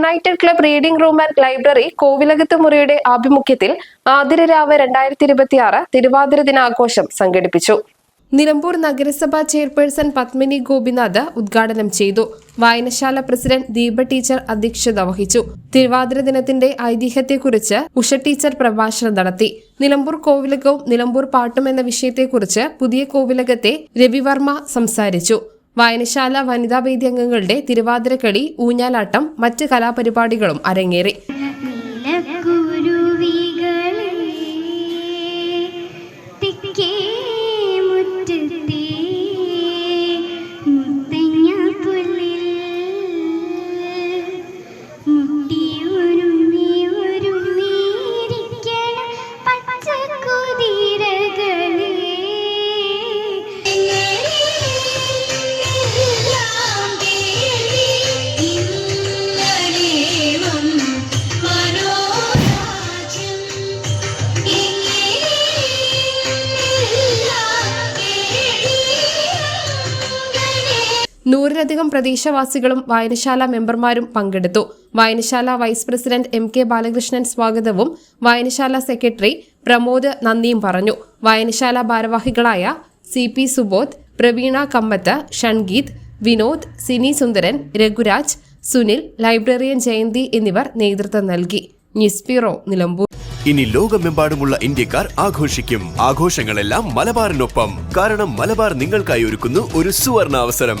united club reading room and library കോവിലകത്ത് മുറിയുടെ ആഭിമുഖ്യത്തിൽ ആതിരരാവ് രണ്ടായിരത്തി ഇരുപത്തിയാറ് തിരുവാതിര ദിനാഘോഷം സംഘടിപ്പിച്ചു. നിലമ്പൂർ നഗരസഭാ ചെയർപേഴ്സൺ പത്മിനി ഗോപിനാഥ് ഉദ്ഘാടനം ചെയ്തു. വായനശാല പ്രസിഡന്റ് ദീപ ടീച്ചർ അധ്യക്ഷത വഹിച്ചു. തിരുവാതിര ദിനത്തിന്റെ ഐതിഹ്യത്തെക്കുറിച്ച് ഉഷ ടീച്ചർ പ്രഭാഷണം നടത്തി. നിലമ്പൂർ കോവിലകവും നിലമ്പൂർ പാട്ടും എന്ന വിഷയത്തെക്കുറിച്ച് പുതിയ കോവിലകത്തെ രവിവർമ്മ സംസാരിച്ചു. വായനശാല വനിതാ വേദി അംഗങ്ങളുടെ തിരുവാതിരക്കളി ഊഞ്ഞാലാട്ടം മറ്റ് കലാപരിപാടികളും അരങ്ങേറി. നൂറിലധികം പ്രദേശവാസികളും വായനശാല മെമ്പർമാരും പങ്കെടുത്തു. വായനശാല vice president M K Balakrishnan സ്വാഗതവും വായനശാല സെക്രട്ടറി പ്രമോദ് നന്ദിയും പറഞ്ഞു. വായനശാല ഭാരവാഹികളായ C P Subodh Praveena Kammath Shangeeth Vinod Sini Sundaran Raghuraj Sunil librarian Jayanthi എന്നിവർ നേതൃത്വം നൽകി. ന്യൂസ് നിലമ്പൂർ. ഇനി ലോകമെമ്പാടുമുള്ള ഇന്ത്യക്കാർ ആഘോഷിക്കും. ആഘോഷങ്ങളെല്ലാം മലബാറിനൊപ്പം. കാരണം മലബാർ നിങ്ങൾക്കായി ഒരുക്കുന്നു ഒരു സുവർണ അവസരം